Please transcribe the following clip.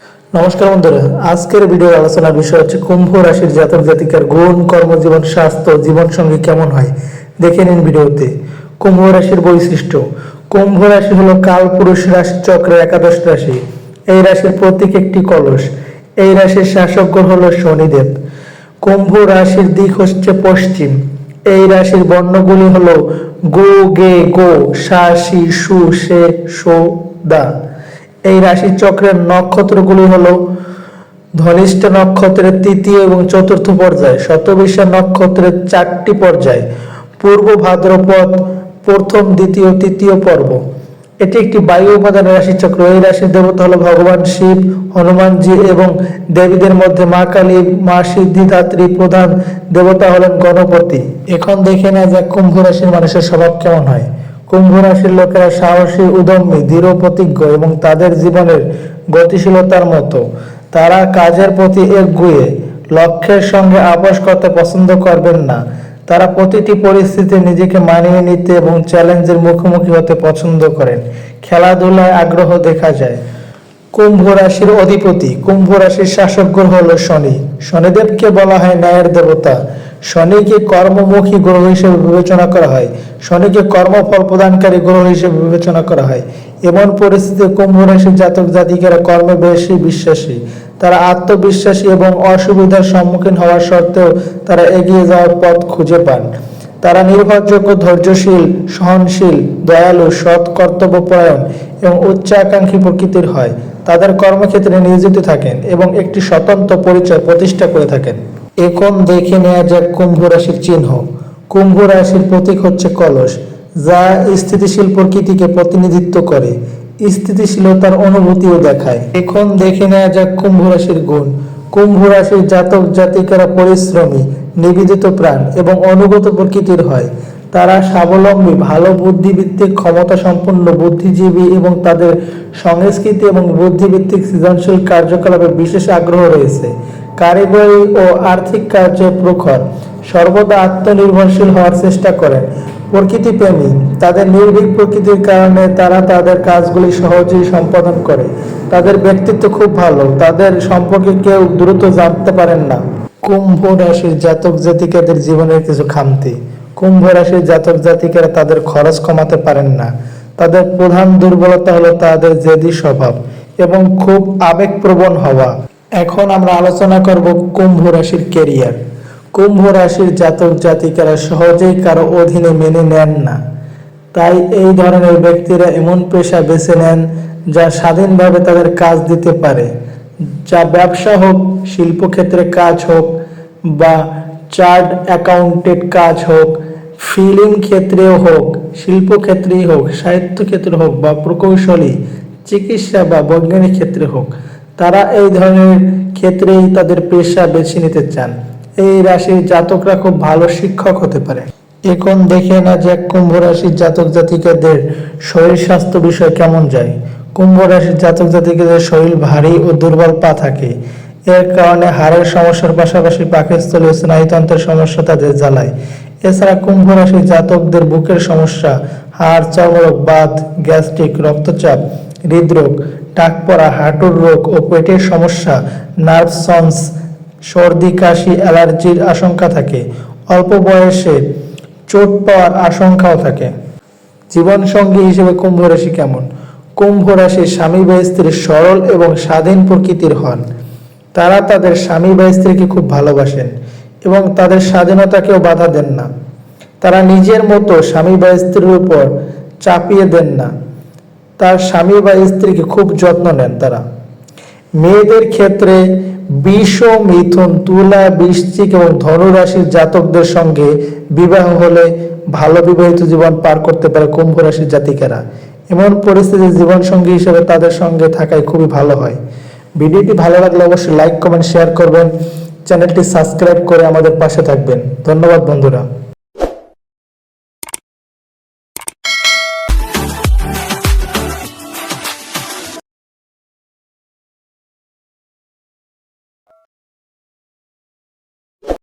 নমস্কার বন্ধুরা, আজকের ভিডিও আলোচনার বিষয় হচ্ছে কুম্ভ রাশির জাতক জাতিকার গুণ, কর্মজীবন, স্বাস্থ্য জীবন সঙ্গী কেমন হয়? দেখে নিন ভিডিওতে। কুম্ভ রাশির বৈশিষ্ট্য, কুম্ভ রাশি হলো কাল পুরুষ রাশি, চক্রের একাদশ রাশি। এই রাশির প্রতীক একটি কলস। এই রাশির শাসক গ্রহ হলো শনিদেব। কুম্ভ রাশির দিক হচ্ছে পশ্চিম। এই রাশির বর্ণগুলি হলো গো, গে, গো, সা, সি, সু, সে, সো, দা। এই রাশি চক্রের নক্ষত্রগুলি হলো ধনিষ্ঠ নক্ষত্রের তৃতীয় এবং চতুর্থ পর্যায় শতবিশা নক্ষত্রের চারটি পর্যায়, পূর্ব ভাদ্রপদ, প্রথম, দ্বিতীয়, তৃতীয় পর্ব। এটি একটি বায়ু উপাদানের রাশি চক্র এই রাশির দেবতা হলো ভগবান শিব হনুমানজি এবং দেবীদের মধ্যে মা কালী, মা সিদ্ধিদাত্রী প্রধান দেবতা হলেন গণপতি। এখন দেখে নেওয়া যাক কুম্ভ রাশির মানুষের স্বভাব কেমন হয়। কুম্ভ রাশির লোকেরা সাহসী উদম্মী দৃঢ় প্রতিজ্ঞ এবং তাদের জীবনের গতিশীলতার মতো। তারা কাজের প্রতি একগুয়ে লক্ষ্যের সঙ্গে আপোষ করতে পছন্দ করবেন না। তারা প্রতিটি পরিস্থিতিতে নিজেকে মানিয়ে নিতে এবং চ্যালেঞ্জের মুখোমুখি হতে পছন্দ করেন। খেলাধুলায় আগ্রহ দেখা যায়। কুম্ভ রাশির অধিপতি কুম্ভ রাশির শাসক গ্রহ হল শনি। শনিদেবকে বলা হয় ন্যায়ের দেবতা। শনিকে কর্মমুখী গ্রহ হিসেবে বিবেচনা করা হয়। শনিকে কর্মফল প্রদানকারী গ্রহ হিসেবে বিবেচনা করা হয়। এমন পরিস্থিতিতে কুম্ভ রাশির জাতক জাতিকেরা কর্মে বেশি বিশ্বাসী। তারা আত্মবিশ্বাসী এবং অসুবিধার সম্মুখীন হওয়ার সত্ত্বেও তারা এগিয়ে যাওয়ার পথ খুঁজে পান। তারা নির্ভরযোগ্য, ধৈর্যশীল, সহনশীল, দয়ালু, সৎ কর্তব্যপরায়ণ এবং উচ্চাকাঙ্ক্ষী প্রকৃতির হয়। তাদের কর্মক্ষেত্রে নিয়োজিত থাকেন এবং একটি স্বতন্ত্র পরিচয় প্রতিষ্ঠা করে থাকেন। এখন দেখে নেওয়া যাক কুম্ভ রাশির চিহ্ন। কুম্ভ রাশির প্রতীক হচ্ছে কলস, যা স্থিতিশীল প্রকৃতিকে প্রতিনিধিত্ব করে। স্থিতিশীলতার অনুভূতিও দেখায়। এখন দেখে নেওয়া যাক কুম্ভ রাশির গুণ। কুম্ভ রাশির জাতক জাতিকারা পরিশ্রমী, নিবেদিত প্রাণ এবং অনুগত প্রকৃতির হয়। তারা স্বাবলম্বী, ভালো বুদ্ধিভিত্তিক ক্ষমতা সম্পন্ন বুদ্ধিজীবী এবং তাদের সংস্কৃতি এবং বুদ্ধিভিত্তিক সৃজনশীল কার্যকলাপে বিশেষ আগ্রহ রয়েছে। কারিগরি ও আর্থিক কার্যে প্রখর, সর্বদা আত্মনির্ভরশীল হওয়ার চেষ্টা করেন। প্রকৃতি প্রেমী, তাদের নির্ভীক প্রকৃতির কারণে তারা তাদের কাজগুলি সহজেই সম্পাদন করে। তাদের ব্যক্তিত্ব খুব ভালো, তাদের সম্পর্কে কেউ দ্রুত জানতে পারেন না। কুম্ভ রাশির জাতক জাতিকাদের জীবনের কিছু খামতি। কুম্ভ রাশির জাতক জাতিকারা তাদের খরচ কমাতে পারেন না। তাদের প্রধান দুর্বলতা হলো তাদের জেদি স্বভাব এবং খুব আবেগপ্রবণ হওয়া। এখন আমরা আলোচনা করব কুম্ভ রাশির কেরিয়ার কুম্ভ রাশির জাতক জাতিকারা সহজেই কারও অধীনে মেনে নেন না। তাই এই ধরনের ব্যক্তিরা এমন পেশা বেছে নেন যা স্বাধীনভাবে তাদের কাজ দিতে পারে। যা ব্যবসা হোক, শিল্পক্ষেত্রে কাজ হোক বা চার্ট অ্যাকাউন্টেড কাজ হোক, ফিল্ম ক্ষেত্রেও হোক, শিল্পক্ষেত্রেই হোক, সাহিত্য ক্ষেত্রে হোক বা প্রকৌশলী, চিকিৎসা বা বৈজ্ঞানিক ক্ষেত্রে হোক তারা এই ধরনের ক্ষেত্রেই তাদের পেশা বেছে নিতে চান। এই রাশির জাতকরা খুব ভালো শিক্ষক হতে পারে। এখন দেখে না যে কুম্ভ রাশির জাতক জাতিকাদের শরীর স্বাস্থ্য বিষয় কেমন যায়। কুম্ভ রাশির জাতক জাতিকাদের শরীর ভারী ও দুর্বল পা থাকে। এর কারণে হাড়ের সমস্যার পাশাপাশি পাকস্থলী ও স্নায়ুতন্ত্রের সমস্যা তাদের জ্বালায়। এছাড়া কুম্ভ রাশির জাতকদের বুকের সমস্যা, হাড় চর্মরোগ বাত গ্যাস্ট্রিক, রক্তচাপ, হৃদরোগ টাক পড়া হাঁটুর রোগ ও পেটের সমস্যা, নার্ভ সন্স, সর্দি, কাশি, অ্যালার্জির আশঙ্কা থাকে। অল্প বয়সে চোট পাওয়ার আশঙ্কাও থাকে। জীবন সঙ্গী হিসেবে কুম্ভ রাশি কেমন? কুম্ভ রাশির স্বামী বা স্ত্রী সরল এবং স্বাধীন প্রকৃতির হন। তারা তাদের স্বামী বা স্ত্রীকে খুব ভালোবাসেন এবং তাদের স্বাধীনতাকেও বাধা দেন না। তারা নিজের মতো স্বামী বা স্ত্রীর উপর চাপিয়ে দেন না। তার স্বামী বা স্ত্রীকে খুব যত্ন নেন তারা। মেয়েদের ক্ষেত্রে বিষ মিথুন, তুলা, বৃশ্চিক এবং ধনুরাশির জাতকদের সঙ্গে বিবাহ হলে ভালো বিবাহিত জীবন পার করতে পারে কুম্ভ রাশির জাতিকারা। এমন পরিস্থিতি জীবন সঙ্গী হিসেবে তাদের সঙ্গে থাকায় খুবই ভালো হয়। ভিডিওটি ভালো লাগলে অবশ্যই লাইক কমেন্ট শেয়ার করবেন। চ্যানেলটি সাবস্ক্রাইব করে আমাদের পাশে থাকবেন। ধন্যবাদ বন্ধুরা।